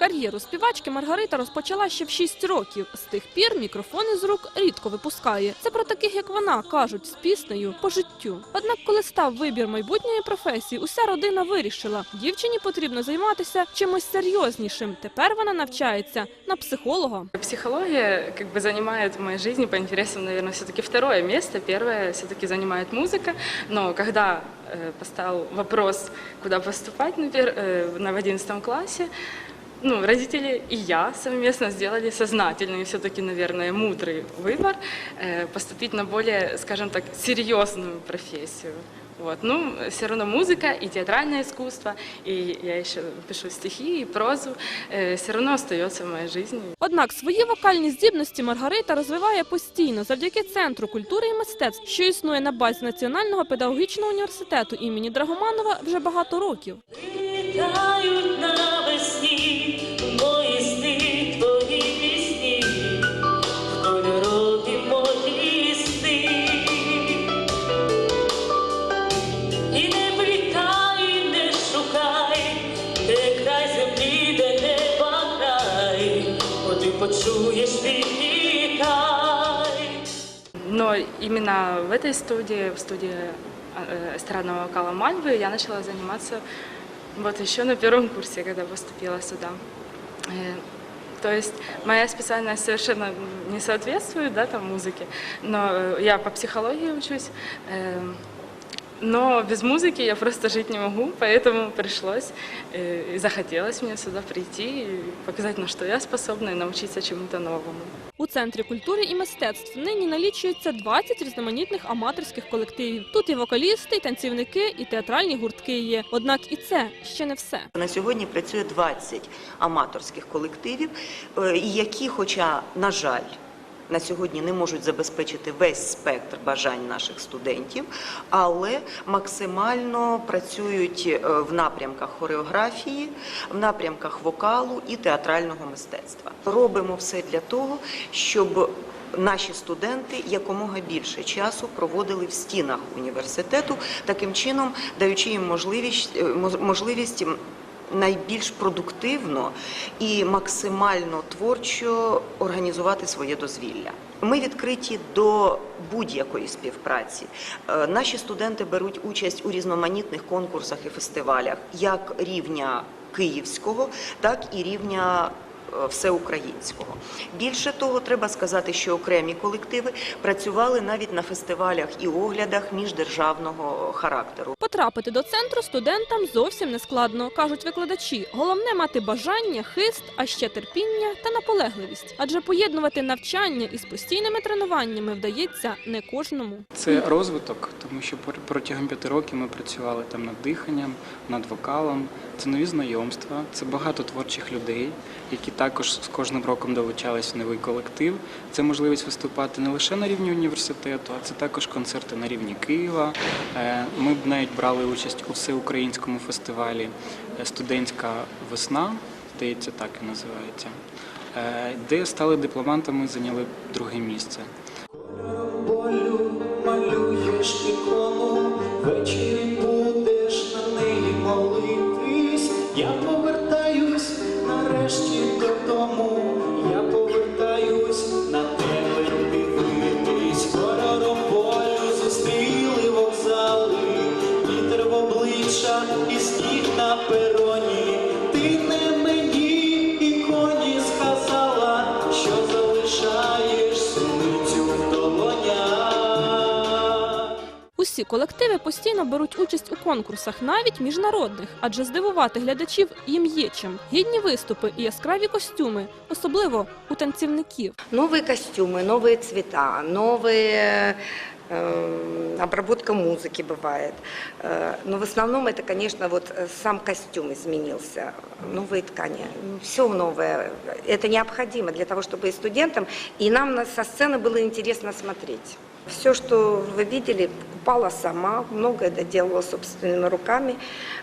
Кар'єру співачки Маргарита розпочала ще в 6 років. З тих пір мікрофон із рук рідко випускає. Це про таких, як вона, кажуть, з піснею по життю. Однак, коли став вибір майбутньої професії, уся родина вирішила, дівчині потрібно займатися чимось серйознішим. Тепер вона навчається на психолога. Психология как бы занимает в моей жизни по интересам, наверное, все-таки второе место. Первое все-таки занимает музыка. Но когда э, поставил вопрос, куда поступать на, пер- э, на в 11 классе, ну, родители и я совместно сделали сознательный, все-таки, наверное, мудрый выбор э, поступить на более, скажем так, серьезную профессию. Вот. Ну, все равно музыка и театральное искусство, и я еще пишу стихи и прозу, все равно остается в моей жизни. Однак свої вокальні здібності Маргарита розвиває постійно завдяки центру культури і мистецтв, що існує на базі Національного педагогічного університету імені Драгоманова вже багато років. Літають почуєш відвікай. Но именно в этой студии, в студии э, эстрадного вокала Мальвы, я начала заниматься вот еще на первом курсе, когда поступила сюда. Э, То есть моя специальность совершенно не соответствует да, там, музыке, но э, я по психологии учусь. э, Но без музыки я просто жить не могу, поэтому пришлось э, и захотелось мне сюда прийти и показать, на что я способна, и научиться чему-то новому. У центрі культури і мистецтв нині налічується 20 різноманітних аматорських колективів. Тут і вокалісти, і танцівники, і театральні гуртки є. Однак і це ще не все. На сьогодні працює 20 аматорських колективів, е, і які, хоча, на жаль, на сьогодні не можуть забезпечити весь спектр бажань наших студентів, але максимально працюють е, в напрямках хореографії, в напрямках вокалу і театрального мистецтва. Робимо все для того, щоб наші студенти якомога більше часу проводили в стінах університету, таким чином даючи їм можливість, е, можливість найбільш продуктивно і максимально творчо організувати своє дозвілля. Ми відкриті до будь-якої співпраці. Е, Наші студенти беруть участь у різноманітних конкурсах і фестивалях, як рівня київського, так і рівня всеукраїнського. Більше того, треба сказати, що окремі колективи працювали навіть на фестивалях і оглядах міждержавного характеру. Потрапити до центру студентам зовсім не складно, кажуть викладачі. Головне мати бажання, хист, а ще терпіння та наполегливість. Адже поєднувати навчання із постійними тренуваннями вдається не кожному. Це розвиток, тому що протягом п'яти років ми працювали там над диханням, над вокалом. Це нові знайомства, це багато творчих людей, які також з кожним роком долучались новий колектив. Це можливість виступати не лише на рівні університету, а це також концерти на рівні Києва. Е, Ми б навіть брали участь у всеукраїнському фестивалі е, Студентська весна, здається, так і називається, е, де стали дипломантами, зайняли друге місце. болю будеш на неї молитись. Я обличчя і сніг на пероні. Ти не мені іконі сказала, що залишаєш суницю в долонях. Усі колективи постійно беруть участь у конкурсах, навіть міжнародних, адже здивувати глядачів їм є чим. Гідні виступи і яскраві костюми, особливо у танцівників. Новые костюмы, новые цвета, новые э, обработка музыки бывает. Э, Но в основном это, конечно, вот э, сам костюм изменился, новые ткани, все новое. Это необходимо для того, чтобы и студентам, и нам на- со сцены было интересно смотреть. Все, что вы видели, покупала сама, многое доделала собственными руками.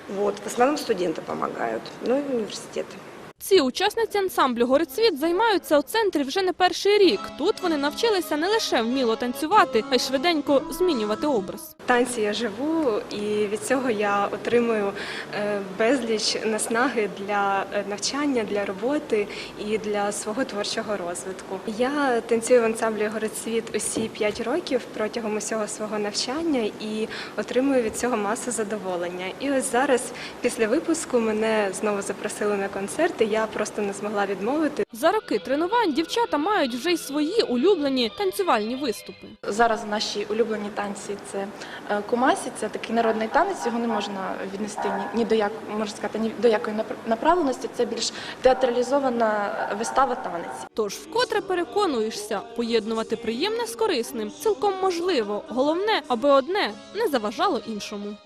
Вот. В основном студенты помогают, ну и университеты. Ці учасниці ансамблю Горицвіт займаються у центрі вже не перший рік. Тут вони навчилися не лише вміло танцювати, а й швиденько змінювати образ. танці я живу, і від цього я отримую е, безліч наснаги для е, навчання, для роботи і для свого творчого розвитку. Я танцюю в ансамблі Городсвіт усі 5 років протягом усього свого навчання і отримую від цього масу задоволення. І ось зараз, після випуску, мене знову запросили на концерт, і я просто не змогла відмовити. За роки тренувань дівчата мають вже й свої улюблені танцювальні виступи. Зараз наші улюблені танці це е, кумасі, це такий народний танець. Його не можна віднести ні, ні до як можна сказати, ні до якої напр- направленості. Це більш театралізована вистава танець. Тож вкотре переконуєшся, поєднувати приємне з корисним цілком можливо. Головне, аби одне не заважало іншому.